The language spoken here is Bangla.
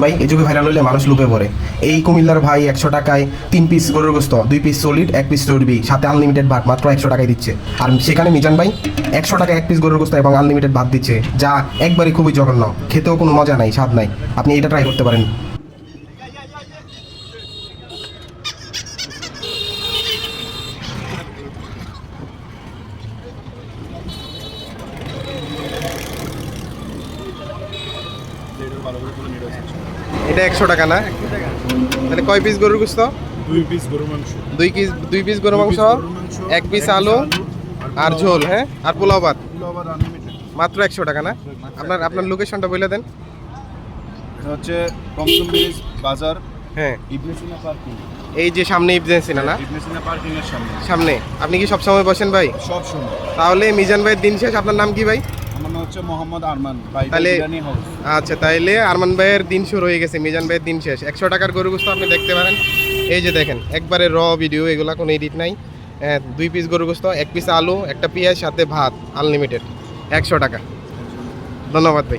ভাই যুগে ভাইরাল হলে মানুষ লুপে পড়ে। এই কুমিল্লার ভাই একশো টাকায় তিন পিস গরুর গোস্ত, দুই পিস সলিড এক পিস চর্বি, সাথে আনলিমিটেড ভাত, মাত্র একশো টাকায় দিচ্ছে। আর সেখানে মিজান ভাই, একশো টাকা এক পিস গরুর গোস্ত এবং আনলিমিটেড ভাত দিচ্ছে, যা একবারই খুবই জঘন্য। খেতেও কোনো মজা নাই, স্বাদ নাই। আপনি এটা ট্রাই করতে পারেন। এটা একশো টাকা না? তাহলে কয় পিস গরুর গোস্ত? দুই পিস মাংস। দুই পিস দুই পিস গরু মাংস? এক পিস আলু আর ঝোল হ্যাঁ? আর পোলাও ভাত? মাত্র একশো টাকা না? আপনার আপনার লোকেশনটা বলে দেন। হচ্ছে কমসম ব্রিজ বাজার হ্যাঁ। ইবনেসিনা পার্কিং এই যে সামনে না না? ইবনেসিনা পার্কিং এর সামনে। সামনে। আপনি কি সবসময় বসেন ভাই? সব সময় তাহলে মিজান ভাইয়ের দিন শেষ। আপনার নাম কি ভাই? হচ্ছে মোহাম্মদ আরমান ভাই তাহলে- আচ্ছা তাইলে আরমান ভাইয়ের দিন শুরু হয়ে গেছে মিজান ভাইয়ের দিন শেষ। একশো টাকার গরু গোস্ত আপনি দেখতে পারেন। এই যে দেখেন একবারে র ভিডিও এগুলা কোনো এডিট নাই। হ্যাঁ, দুই পিস গরু গোস্ত এক পিস আলু একটা পেঁয়াজ সাথে ভাত আনলিমিটেড একশো টাকা। ধন্যবাদ ভাই।